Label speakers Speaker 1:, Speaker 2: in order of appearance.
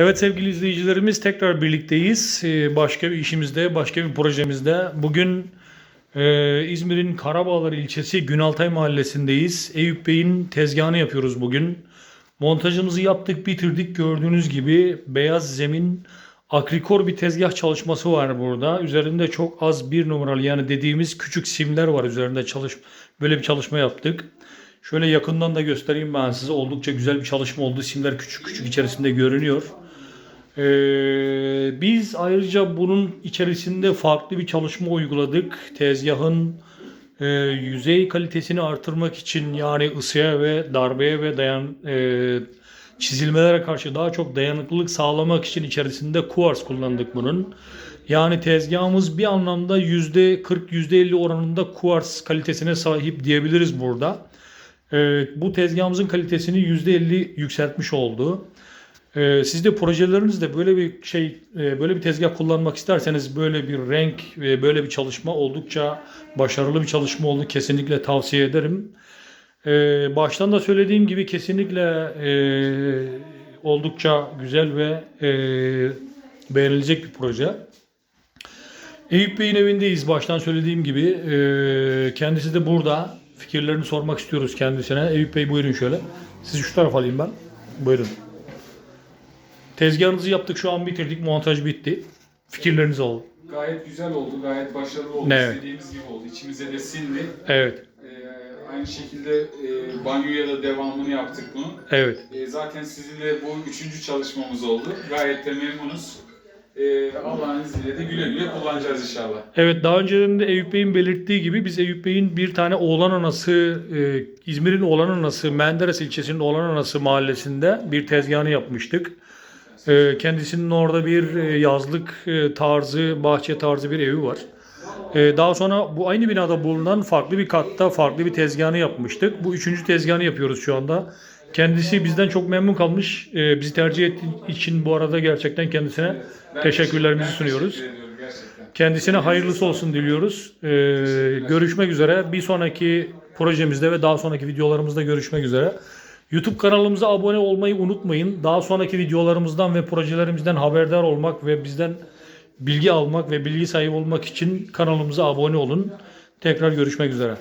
Speaker 1: Evet sevgili izleyicilerimiz tekrar birlikteyiz. Ee, Başka bir işimizde, başka bir projemizde. Bugün e, İzmir'in Karabağlar ilçesi Günaltay mahallesindeyiz. Eyüp Bey'in tezgahını yapıyoruz bugün. Montajımızı yaptık, bitirdik. Gördüğünüz gibi beyaz zemin akrikor bir tezgah çalışması var burada. Üzerinde çok az bir numaralı yani dediğimiz küçük simler var üzerinde çalış böyle bir çalışma yaptık. Şöyle yakından da göstereyim ben size. Oldukça güzel bir çalışma oldu. Simler küçük küçük içerisinde görünüyor. Ee, biz ayrıca bunun içerisinde farklı bir çalışma uyguladık. Tezgahın e, yüzey kalitesini artırmak için yani ısıya ve darbeye ve dayan e, çizilmelere karşı daha çok dayanıklılık sağlamak için içerisinde kuars kullandık bunun. Yani tezgahımız bir anlamda %40 %50 oranında kuars kalitesine sahip diyebiliriz burada. Ee, bu tezgahımızın kalitesini %50 yükseltmiş oldu. Ee, siz de projelerinizde böyle bir şey, e, böyle bir tezgah kullanmak isterseniz böyle bir renk ve böyle bir çalışma oldukça başarılı bir çalışma oldu. Kesinlikle tavsiye ederim. Ee, baştan da söylediğim gibi kesinlikle e, oldukça güzel ve e, beğenilecek bir proje. Eyüp Bey'in evindeyiz baştan söylediğim gibi. Ee, kendisi de burada. Fikirlerini sormak istiyoruz kendisine. Eyüp Bey buyurun şöyle. Sizi şu tarafa alayım ben. Buyurun. Tezgahınızı yaptık şu an bitirdik. Montaj bitti. Fikirlerinizi alalım.
Speaker 2: Gayet güzel oldu, gayet başarılı oldu.
Speaker 1: Evet.
Speaker 2: İstediğimiz gibi oldu. İçimize de sindi.
Speaker 1: Evet.
Speaker 2: Ee, aynı şekilde e, banyoya da devamını yaptık bunun.
Speaker 1: Evet.
Speaker 2: E, zaten sizinle bu üçüncü çalışmamız oldu. Gayet de memnunuz. E, Allah'ın izniyle de güle güle kullanacağız inşallah.
Speaker 1: Evet daha önceden de Eyüp Bey'in belirttiği gibi biz Eyüp Bey'in bir tane Oğlan Anası, e, İzmir'in Oğlan Anası, Menderes ilçesinin Oğlan Anası mahallesinde bir tezgahını yapmıştık. E, kendisinin orada bir e, yazlık e, tarzı, bahçe tarzı bir evi var. E, daha sonra bu aynı binada bulunan farklı bir katta farklı bir tezgahını yapmıştık. Bu üçüncü tezgahını yapıyoruz şu anda. Kendisi bizden çok memnun kalmış. E, bizi tercih ettiği için bu arada gerçekten kendisine teşekkürlerimizi sunuyoruz. Kendisine hayırlısı olsun diliyoruz. Ee, görüşmek üzere. Bir sonraki projemizde ve daha sonraki videolarımızda görüşmek üzere. YouTube kanalımıza abone olmayı unutmayın. Daha sonraki videolarımızdan ve projelerimizden haberdar olmak ve bizden bilgi almak ve bilgi sahibi olmak için kanalımıza abone olun. Tekrar görüşmek üzere.